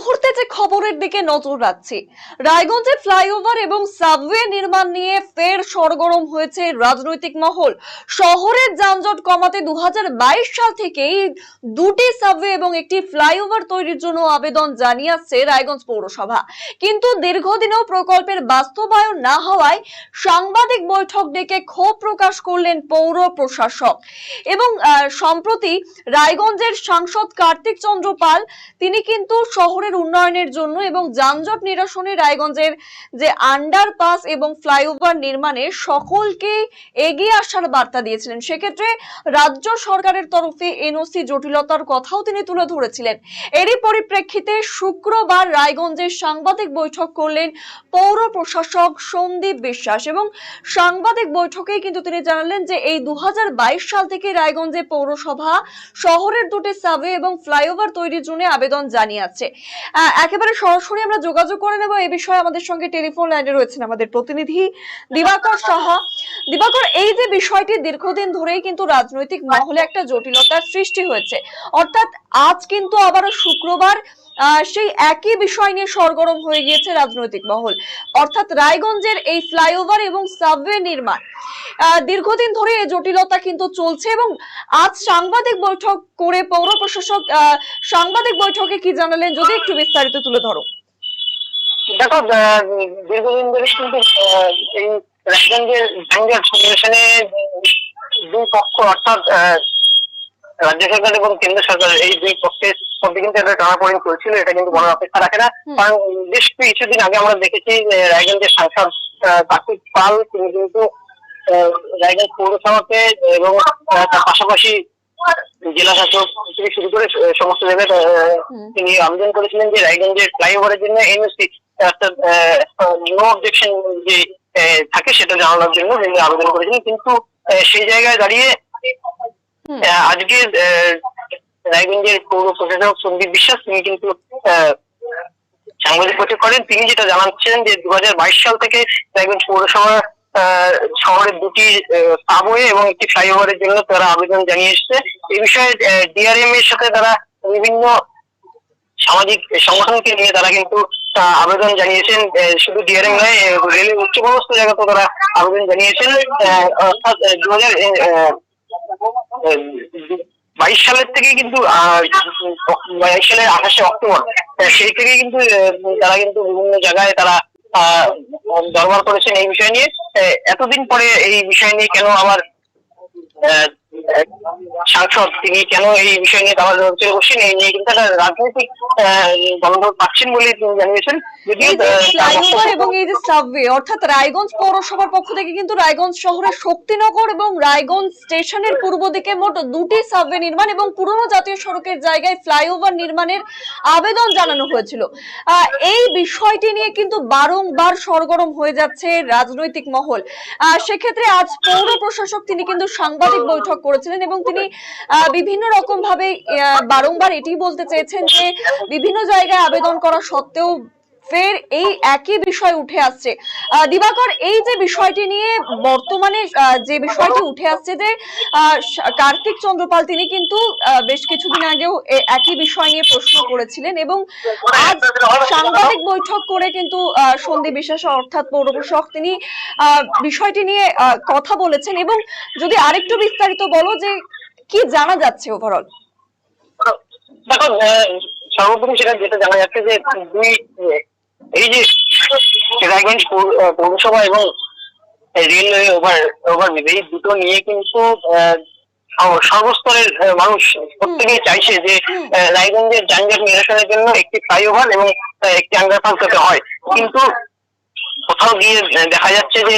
মুহূর্তে যে খবরের দিকে নজর রাখছি। রায়গঞ্জে ফ্লাইওভার এবং সাবওয়ে নির্মাণ নিয়ে ফের সরগরম হয়েছে রাজনৈতিক মহল। শহরের যানজট কমাতে দু সাল থেকেই দুটি সাবওয়ে এবং একটি ফ্লাইওভার তৈরির জন্য আবেদন জানিয়ে আসছে রায়গঞ্জ পৌরসভা। কিন্তু দীর্ঘদিনেও প্রকল্পের বাস্তবায়ন না হওয়ায় সাংবাদিক বৈঠক ডেকে ক্ষোভ প্রকাশ করলেন পৌর প্রশাসক। এবং সম্প্রতি রায়গঞ্জের সাংসদ কার্তিক চন্দ্র পাল, তিনি কিন্তু শহরের উন্নয়নের জন্য এবং যানজট নিরসনে রায়গঞ্জের যে আন্ডারপাস এবং ফ্লাইওভার নির্মাণে সকলকে এগিয়ে আসার বার্তা দিয়েছিলেন। সেক্ষেত্রে রাজ্য সরকারের তরফে এনওসি জটিলতার কথাও তিনি তুলে ধরেছিলেন। এরই পরিপ্রেক্ষিতে শুক্রবার রায়গঞ্জের সাংবাদিক বৈঠক করলেন পৌর প্রশাসক সন্দীপ বিশ্বাস এবং সাংবাদিক বৈঠকেই কিন্তু তিনি জানালেন যে এই দু হাজার বাইশ সাল থেকে রায়গঞ্জে পৌরসভা শহরের দুটি সাবওয়ে এবং ফ্লাইওভার তৈরির জন্য আবেদন জানিয়েছে। একেবারে সরাসরি আমরা যোগাযোগ করে নেব। এই বিষয়ে আমাদের সঙ্গে টেলিফোন লাইনে রয়েছেন আমাদের প্রতিনিধি দিবাকর সাহা। দিবাকর, এই যে বিষয়টি দীর্ঘদিন ধরেই কিন্তু রাজনৈতিক মহলে একটা জটিলতার সৃষ্টি হয়েছে। অর্থাৎ আজ কিন্তু আবারও শুক্রবার সেই একই বিষয় নিয়ে সরগরম হয়ে গিয়েছে রাজনৈতিক মহল। অর্থাৎ রায়গঞ্জের এই ফ্লাইওভার এবং সাবওয়ে নির্মাণ। দীর্ঘদিন ধরে এই জটিলতা কিন্তু চলছে এবং আজ সাংবাদিক বৈঠক করে পৌর প্রশাসক সাংবাদিক বৈঠকে কি জানালেন যদি একটু বিস্তারিত তুলে ধরো। দেখো দীর্ঘদিন ধরে কিন্তু এই রাজগঞ্জের দুই পক্ষ, অর্থাৎ রাজ্য সরকার এবং কেন্দ্র সরকার এই দুই পক্ষের মধ্যে কিন্তু একটা টানাপোড়েন চলছিল এটা কিন্তু বড় অপেক্ষা রাখে না। কারণ বেশ কিছুদিন আগে আমরা দেখেছি রায়গঞ্জের সাংসদ কার্তিক পাল তিনি কিন্তু রায়গঞ্জ পৌরসভাকে এবং তার পাশাপাশি জেলা শাসক থেকে শুরু করে সমস্ত জায়গায় তিনি আবেদন করেছিলেন যে রায়গঞ্জের ফ্লাইওভারের জন্য এনএসসি অর্থাৎ নো অবজেকশন যে থাকে সেটা জানানোর জন্য তিনি আবেদন করেছিলেন। কিন্তু সেই জায়গায় দাঁড়িয়ে আজকে রায়গঞ্জের পৌর প্রশাসক সন্দীপ বিশ্বাস, তিনি কিন্তু সাংবাদিক বৈঠক করেন। তিনি যেটা জানাচ্ছেন যে দুহাজার বাইশ সাল থেকে রায়গঞ্জ পৌরসভা শহরের দুটি সাবওয়ে এবং একটি ফ্লাইওভারের জন্য তারা আবেদন জানিয়ে এসছে। এই বিষয়ে ডিআরএম এর সাথে তারা বিভিন্ন সামাজিক সংগঠনকে নিয়ে তারা কিন্তু আবেদন জানিয়েছেন। শুধু ডিআরএম নয় রেলের উচ্চপদস্থ জায়গাতেও তারা আবেদন জানিয়েছেন। অর্থাৎ দু হাজার বাইশ সালের থেকে কিন্তু বাইশ সালের আঠাশে অক্টোবর সেই থেকে কিন্তু তারা কিন্তু বিভিন্ন জায়গায় তারা দরবার করেছেন এই বিষয় নিয়ে। এতদিন পরে এই বিষয় নিয়ে কেন আবার সাংসদ তিনি কেন এই বিষয় নিয়ে তারা হচ্ছে বসেন এই নিয়ে কিন্তু একটা রাজনৈতিক বন্ধ পাচ্ছেন বলে তিনি জানিয়েছেন। এবং এই যে সাবওয়ে অর্থাৎ রায়গঞ্জ পৌরসভার পক্ষ থেকে কিন্তু রায়গঞ্জ শহরের শক্তিনগর এবং রায়গঞ্জ স্টেশনের পূর্ব দিকে মোট দুটি সাবওয়ে নির্মাণ এবং পুরনো জাতীয় সড়কের জায়গায় ফ্লাইওভার নির্মাণের আবেদন জানানো হয়েছিল। আহ, এই বিষয়টি নিয়ে কিন্তু বারংবার সরগরম হয়ে যাচ্ছে রাজনৈতিক মহল। আহ, সেক্ষেত্রে আজ পৌর প্রশাসক তিনি কিন্তু সাংবাদিক বৈঠক করেছিলেন এবং তিনি বিভিন্ন রকম ভাবে বারংবার এটি বলতে চেয়েছেন যে বিভিন্ন জায়গায় আবেদন করা সত্ত্বেও ফের এই একই বিষয় উঠে আসছে। দিবাকর এই যে বিষয়টি নিয়ে বর্তমানে যে বিষয়টি উঠে আসছে যে কার্তিক চন্দ্রপাল তিনি কিন্তু বেশ কিছুদিন আগেও একই বিষয় নিয়ে প্রশ্ন করেছিলেন এবং আজ সাংবাদিক বৈঠক করে কিন্তু সন্দীপ বিশ্বাস অর্থাৎ পৌর প্রশাসক তিনি বিষয়টি নিয়ে কথা বলেছেন এবং যদি আরেকটু বিস্তারিত বলো যে কি জানা যাচ্ছে ওভারঅল দেখো আহ, সর্বোপরি সেটা যেটা জানা যাচ্ছে যে দুই এই যে রায়গঞ্জ পৌরসভা এবং রেলওয়ে ওভার ওভারব্রিজ এই দুটো নিয়ে কিন্তু সর্বস্তরের মানুষ প্রত্যেকেই চাইছে যে রায়গঞ্জের যানজট নিরসনের জন্য একটি ফ্লাইওভার এবং একটি আন্ডারপাস যাতে হয়। কিন্তু কোথাও গিয়ে দেখা যাচ্ছে যে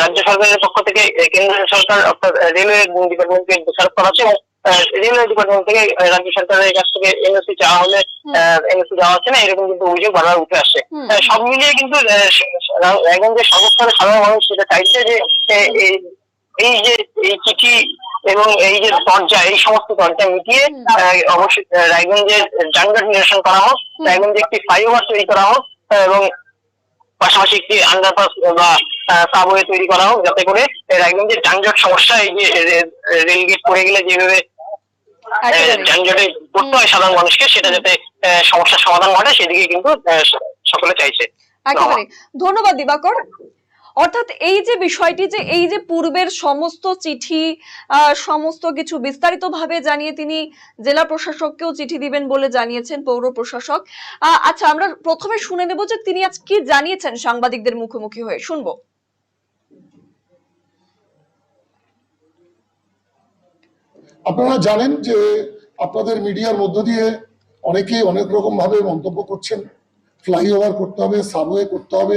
রাজ্য সরকারের পক্ষ থেকে আহ, কেন্দ্র সরকার অর্থাৎ রেলওয়ে ডিপার্টমেন্টকে দোষারোপ করা হচ্ছে এবং রেলওয়ে ডিপার্টমেন্ট থেকে রাজ্য সরকারের কাছ থেকে এনওসি চাওয়া হলে হুম। এনওসি দেওয়া হচ্ছে না এরকম কিন্তু অভিযোগ বারবার উঠে আসছে আহ, সব মিলিয়ে কিন্তু আহ, রা- রায়গঞ্জের সাধারণ মানুষ সেটা চাইছে যে এই- যে এই চিঠি এবং এই যে এই সমস্ত মিটিয়ে অবশ্যই যানজট নিরসন করা হোক। রায়গঞ্জে একটি ফ্লাইওভার তৈরি করা হোক এবং পাশাপাশি একটি আন্ডারপাস বা সাবওয়ে তৈরি করা হোক যাতে করে রায়গঞ্জের যানজট সমস্যা এই যে রে- রেল গেট পড়ে গেলে যেভাবে। যানজটে পড়তে হয় সাধারণ মানুষকে সেটা যাতে সমস্যার সমাধান ঘটে সেদিকে কিন্তু সকলে চাইছে। একেবারে ধন্যবাদ। দিবাকর। অর্থাৎ এই যে বিষয়টি যে এই যে পূর্বের সমস্ত চিঠি আহ, সমস্ত কিছু বিস্তারিত ভাবে জানিয়ে তিনি জেলা প্রশাসককেও চিঠি দিবেন বলে জানিয়েছেন পৌর প্রশাসক। আহ, আচ্ছা আমরা প্রথমে শুনে নেব যে তিনি আজ কি জানিয়েছেন সাংবাদিকদের মুখোমুখি হয়ে। শুনব। আপনারা জানেন যে আপনাদের মিডিয়ার মধ্য দিয়ে অনেক রকম ভাবে মন্তব্য করছেন। ফ্লাইওভার করতে হবে, সাবওয়ে করতে হবে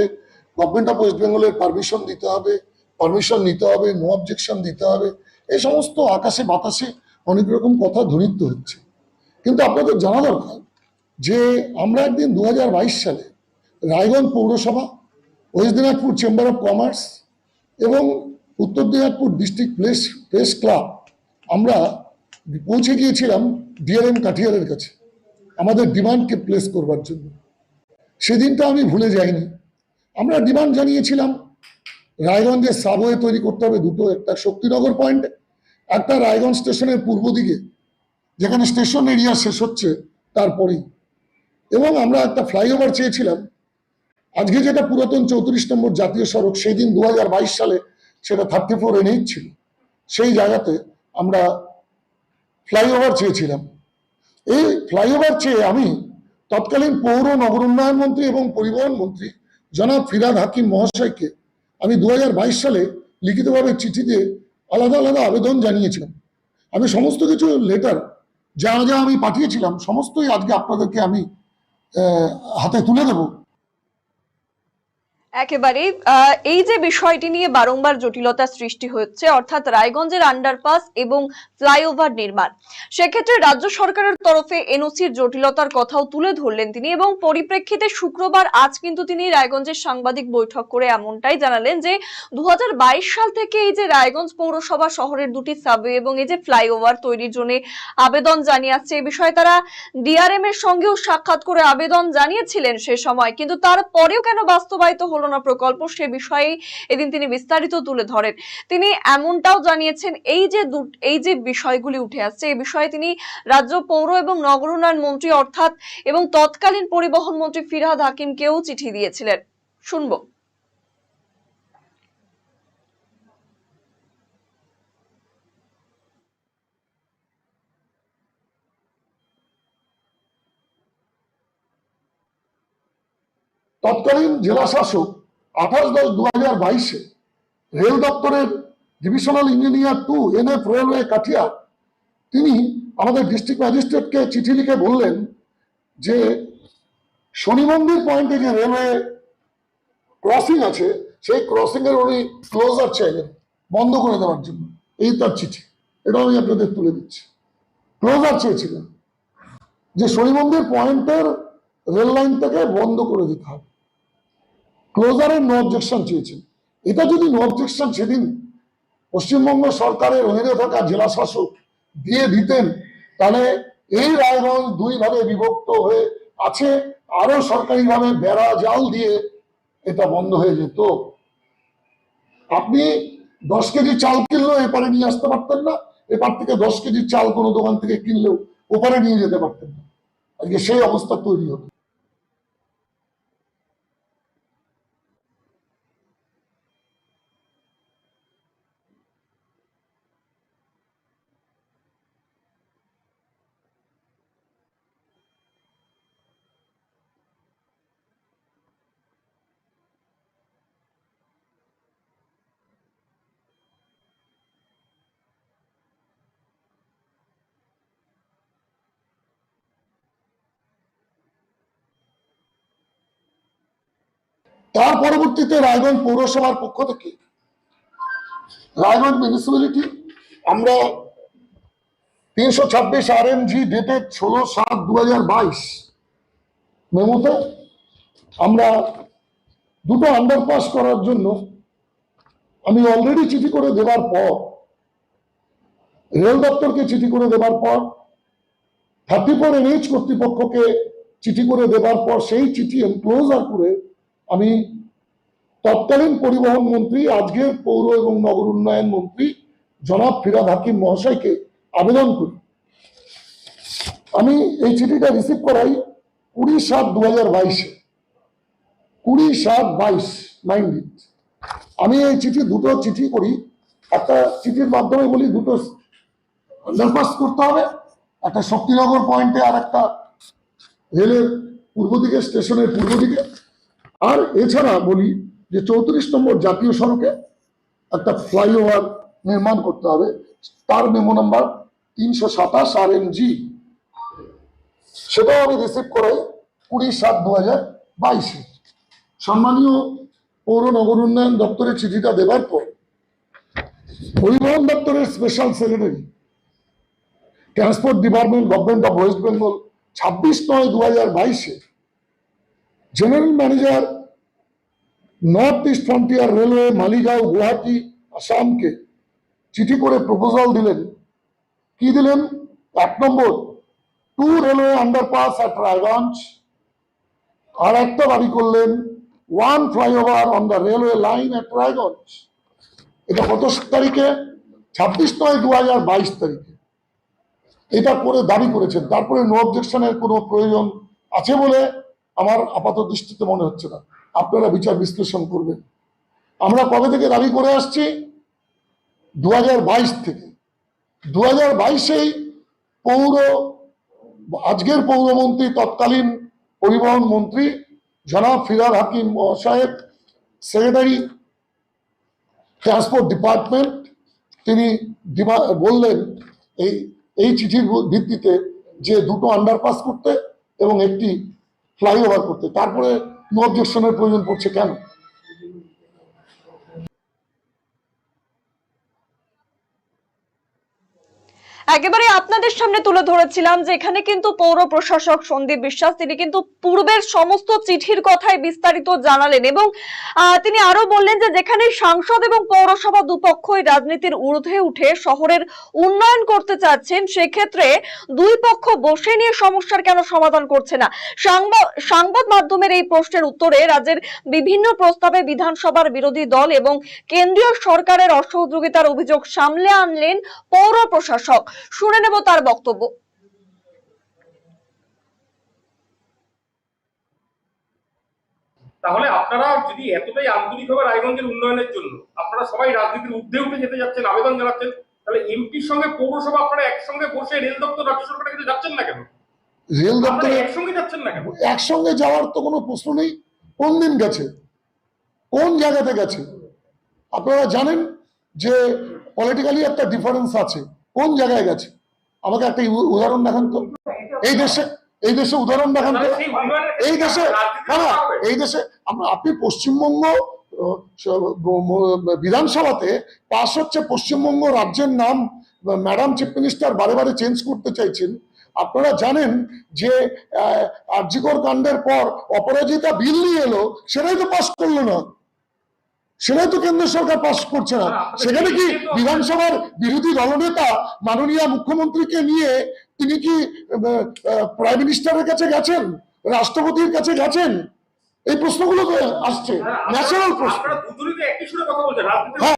গভর্নমেন্ট অফ ওয়েস্ট বেঙ্গলের পারমিশন দিতে হবে পারমিশন নিতে হবে নো অবজেকশন দিতে হবে। এই সমস্ত আকাশে বাতাসে অনেক রকম কথা ধ্বনিত হচ্ছে। কিন্তু আপনাদের জানা দরকার যে আমরা একদিন দু হাজার বাইশ সালে রায়গঞ্জ পৌরসভা, West Dinajpur chamber of commerce এবং Uttar Dinajpur district press press club আমরা পৌঁছে গিয়েছিলাম ডিআরএম কাঠিয়ারের কাছে। আমাদের ডিমান্ডকে প্লেস করবার জন্য। সেদিনটা আমি ভুলে যাইনি। আমরা ডিমান্ড জানিয়েছিলাম রায়গঞ্জের সাবওয়ে তৈরি করতে হবে দুটো, একটা শক্তিনগর পয়েন্ট একটা রায়গঞ্জ স্টেশনের পূর্ব দিকে, যেখানে স্টেশন এরিয়া শেষ হচ্ছে তারপরেই। এবং আমরা একটা ফ্লাইওভার চেয়েছিলাম। আজকে যেটা পুরাতন চৌত্রিশ নম্বর জাতীয় সড়ক সেই দিন দু হাজার বাইশ সালে সেটা থার্টি ফোর এনএইচ ছিল। সেই জায়গাতে আমরা ফ্লাইওভার চেয়েছিলাম। এই ফ্লাইওভার চেয়ে আমি তৎকালীন পৌর নগর উন্নয়ন মন্ত্রী এবং পরিবহন মন্ত্রী জনাব ফিরাদ হাকিম মহাশয়কে আমি দু হাজার বাইশ সালে লিখিতভাবে চিঠি দিয়ে আলাদা আলাদা আবেদন জানিয়েছিলাম। আমি সমস্ত কিছু লেটার যা যা আমি পাঠিয়েছিলাম, সমস্তই আজকে আপনাদেরকে আমি হাতে তুলে দেবো। একেবারে এই যে বিষয়টি নিয়ে বারংবার জটিলতা সৃষ্টি হচ্ছে, অর্থাৎ রায়গঞ্জের আন্ডারপাস এবং ফ্লাইওভার নির্মাণ। সেক্ষেত্রে রাজ্য সরকারের তরফে এনওসির জটিলতার কথাও তুলে ধরলেন তিনি এবং পরিপ্রেক্ষিতে শুক্রবার আজ কিন্তু তিনি রায়গঞ্জের সাংবাদিক বৈঠক করে এমনটাই জানালেন যে দু হাজার বাইশ সাল থেকে এই যে রায়গঞ্জ পৌরসভা শহরের দুটি সাবওয়ে এবং এই যে ফ্লাইওভার তৈরির জন্য আবেদন জানিয়ে আসছে এই বিষয়ে তারা ডিআরএম এর সঙ্গেও সাক্ষাৎ করে আবেদন জানিয়েছিলেন সে সময়। কিন্তু তারপরেও কেন বাস্তবায়িত হলো না প্রকল্প সে বিষয়ে এদিন তিনি বিস্তারিত তুলে ধরেন। তিনি এমনটাও জানিয়েছেন, এই যে এই যে বিষয়গুলি উঠে আসছে, এই বিষয়ে তিনি রাজ্য পৌর এবং নগর উন্নয়ন মন্ত্রী অর্থাৎ এবং তৎকালীন পরিবহন মন্ত্রী ফিরহাদ হাকিমকেও চিঠি দিয়েছিলেন। শুনব। তৎকালীন জেলা শাসক আঠাশ দশ দু হাজার বাইশে রেল দপ্তরের divisional engineer to N F Railway Kathia তিনি আমাদের ডিস্ট্রিক্ট ম্যাজিস্ট্রেটকে চিঠি লিখে বললেন যে শনি মন্দির পয়েন্টে যে রেলওয়ে ক্রসিং আছে, সেই ক্রসিং এর উনি ক্লোজার চাইলেন, বন্ধ করে দেওয়ার জন্য। এই তার চিঠি। এটা আমি আপনাদের তুলে দিচ্ছি। ক্লোজার চেয়েছিলেন যে শনি মন্দির পয়েন্টের রেল লাইন থেকে বন্ধ করে দিতে হবে। ক্লোজারের নো অবজেকশন চেয়েছেন। এটা যদি নো অবজেকশন সেদিন পশ্চিমবঙ্গ সরকারের অধীনে থাকা জেলা শাসক দিয়ে দিতেন, তাহলে এই রায়গঞ্জ দুই ভাগে বিভক্ত হয়ে আছে, আরও সরকারিভাবে বেড়া জাল দিয়ে এটা বন্ধ হয়ে যেত। আপনি দশ কেজি চাল কিনলেও এপারে নিয়ে আসতে পারতেন না, এপার থেকে দশ কেজি চাল কোনো দোকান থেকে কিনলেও ওপারে নিয়ে যেতে পারতেন না। আজকে সেই অবস্থা তৈরি হতো। তার পরবর্তীতে রায়গঞ্জ পৌরসভার পক্ষ থেকে রায়গঞ্জ মিউনিসিপ্যালিটি আমরা তিনশো ছাব্বিশ আর এম জি ডেটেড ষোলো সাত দু হাজার বাইশ মেমোতে আমরা দুটো আন্ডারপাস করার জন্য আমি অলরেডি চিঠি করে দেবার পর রেল দপ্তরকে চিঠি করে দেবার পর থার্টি ফোর এনএইচ কর্তৃপক্ষকে চিঠি করে দেবার পর সেই চিঠি এনক্লোজার করে আমি তৎকালীন পরিবহন মন্ত্রী, আজকের পৌর এবং নগর উন্নয়ন মন্ত্রী জনাব ফিরাদ হাকিম মহাশয়কে আবেদন করি। আমি এই চিঠিটা রিসিভ করাই কুড়ি সাত দু হাজার বাইশে। কুড়ি সাত বাইশ নাইন আমি এই চিঠি, দুটো চিঠি করি। একটা চিঠির মাধ্যমে বলি দুটো আন্ডারপাস করতে হবে, একটা শক্তিনগর পয়েন্টে আর একটা রেলের পূর্ব দিকে, স্টেশনের পূর্ব দিকে। আর এছাড়া বলি যে চৌত্রিশ নম্বর জাতীয় সড়কে একটা ফ্লাইওভার নির্মাণ করতে হবে। তার মেমো নাম্বার তিনশো সাতাশ আর এম জি সেটাও আমি রিসিভ করাই কুড়ি সাত দু হাজার বাইশে। সম্মানীয় পৌর নগর উন্নয়ন দপ্তরে চিঠিটা দেবার পর পরিবহন দপ্তরের special secretary transport department government of West Bengal ছাব্বিশ নয় দু হাজার বাইশে general manager North East Frontier Railway Maligaon Guwahati আসামকে চিঠি করে প্রপোজাল দিলেন। কি দিলেন? এক নম্বর two railway underpass at Raiganj আর একটা দাবি করলেন one flyover on the railway line at Raiganj এটা কত তারিখে? ছাব্বিশ নয় দু হাজার বাইশ তারিখে। এটা করে দাবি করেছেন। তারপরে নো অবজেকশনের কোনো প্রয়োজন আছে বলে আমার আপাত দৃষ্টিতে মনে হচ্ছে না। আপনারা বিচার বিশ্লেষণ করবেন। আমরা কবে থেকে দাবি করে আসছি? দু হাজার বাইশ থেকে। দু হাজার বাইশেই পৌর, আজকের পৌরমন্ত্রী তৎকালীন পরিবহন মন্ত্রী জনাব ফিরাদ হাকিম সাহেব সেক্রেটারি ট্রান্সপোর্ট ডিপার্টমেন্ট তিনি বললেন এই এই চিঠির ভিত্তিতে যে দুটো আন্ডারপাস করতে এবং একটি ফ্লাইওভার করতে। তারপরে নো অবজেকশনের প্রয়োজন পড়ছে কেন? একেবারে আপনাদের সামনে তুলে ধরেছিলাম যে এখানে কিন্তু পৌর প্রশাসক সন্দীপ বিশ্বাস, তিনি কিন্তু পূর্বের সমস্ত চিঠির কথাই বিস্তারিত জানালেন এবং তিনি আরও বললেন যে যেখানে সাংসদ এবং পৌরসভা দুপক্ষই রাজনীতির ঊর্ধ্বে উঠে শহরের উন্নয়ন করতে চাচ্ছেন, সেক্ষেত্রে দুই পক্ষ বসে নিয়ে সমস্যার কেন সমাধান করছে না? সাংবা- সংবাদ মাধ্যমের এই প্রশ্নের উত্তরে রাজ্যের বিভিন্ন প্রস্তাবে বিধানসভার বিরোধী দল এবং কেন্দ্রীয় সরকারের অসহযোগিতার অভিযোগ সামলে আনলেন পৌর প্রশাসক। শুনে নেব তার বক্তব্য। তাহলে আপনারা যদি এতটাই আন্তরিকভাবে রায়গঞ্জের উন্নয়নের জন্য আপনারা সবাই রাজনীতির ঊর্ধ্বে উঠে যেতে যাচ্ছেন আবেদন জানাচ্ছেন তাহলে এমপির সঙ্গে পৌরসভা আপনারা একসঙ্গে বসে রেল দপ্তর রাজ্য সরকারের কাছে যাচ্ছেন না কেন? রেল দপ্তরে একসঙ্গে যাচ্ছেন না কেন? একসঙ্গে যাওয়ার তো কোনো প্রশ্ন নেই। কোন দিন গেছে? কোন জায়গাতে গেছে? আপনারা জানেন যে পলিটিক্যালি একটা ডিফারেন্স আছে। কোন জায়গায় গেছে? আমাকে একটা উদাহরণ দেখান তো। এই দেশে এই দেশে উদাহরণ দেখান তো। এই দেশে, না এই দেশে আপনি পশ্চিমবঙ্গ বিধানসভাতে পাশ হচ্ছে পশ্চিমবঙ্গ রাজ্যের নাম ম্যাডাম চিফ মিনিস্টার বারে বারে চেঞ্জ করতে চাইছেন। আপনারা জানেন যে আরজিকর কাণ্ডের পর অপরাজিতা বিল নিয়ে এলো, সেটাই তো পাশ করল না। সেটাই তো কেন্দ্র সরকার পাশ করছে না। না, সেখানে কি বিধানসভার বিরোধী দলনেতা মাননীয় মুখ্যমন্ত্রীকে নিয়ে তিনি কি প্রাইম মিনিস্টারের কাছে গেছেন? রাষ্ট্রপতির কাছে গেছেন? এই প্রশ্নগুলো তো আসছে। ন্যাশনাল প্রশ্ন। হ্যাঁ